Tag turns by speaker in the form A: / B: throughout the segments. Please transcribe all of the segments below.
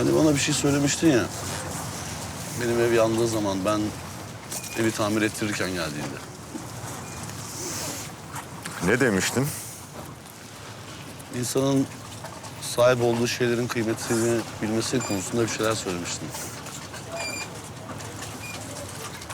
A: Hani bana bir şey söylemiştin ya. Benim ev yandığı zaman ben evi tamir ettirirken geldiğinde.
B: Ne demiştin?
A: İnsanın sahip olduğu şeylerin kıymetini bilmesi konusunda bir şeyler söylemiştin.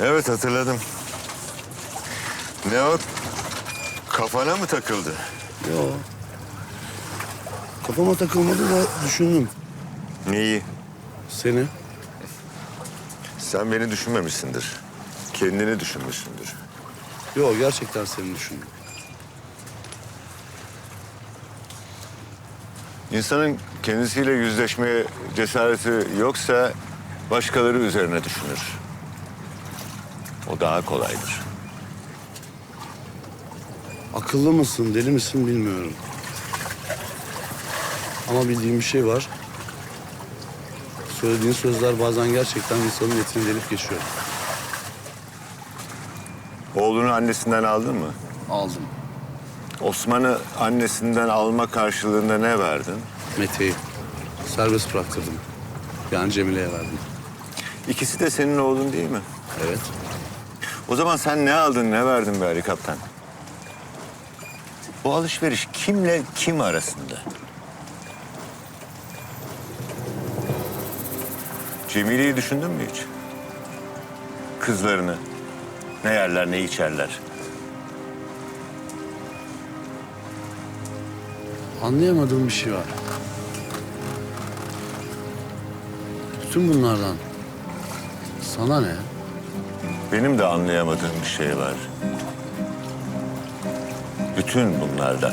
B: Evet hatırladım. Ne o? Kafana mı takıldı?
A: Yo. Kafama takılmadı da düşündüm.
B: Neyi?
A: Seni.
B: Sen beni düşünmemişsindir. Kendini düşünmüşsündür.
A: Yo gerçekten seni düşündüm.
B: İnsanın kendisiyle yüzleşmeye cesareti yoksa başkaları üzerine düşünür. O daha kolaydır.
A: Akıllı mısın, deli misin bilmiyorum. Ama bildiğim bir şey var. Söylediğin sözler bazen gerçekten insanın etini delip geçiyor.
B: Oğlunu annesinden aldın mı?
A: Aldım.
B: Osman'ı annesinden alma karşılığında ne verdin?
A: Mete'yi serbest bıraktırdım. Yani Cemile'ye verdim.
B: İkisi de senin oğlun değil mi?
A: Evet.
B: O zaman sen ne aldın, ne verdin be Ali Kaptan? Bu alışveriş kimle kim arasında? Cemile'yi düşündün mü hiç? Kızlarını. Ne yerler, ne içerler.
A: Anlayamadığım bir şey var. Bütün bunlardan sana ne?
B: Benim de anlayamadığım bir şey var. Bütün bunlardan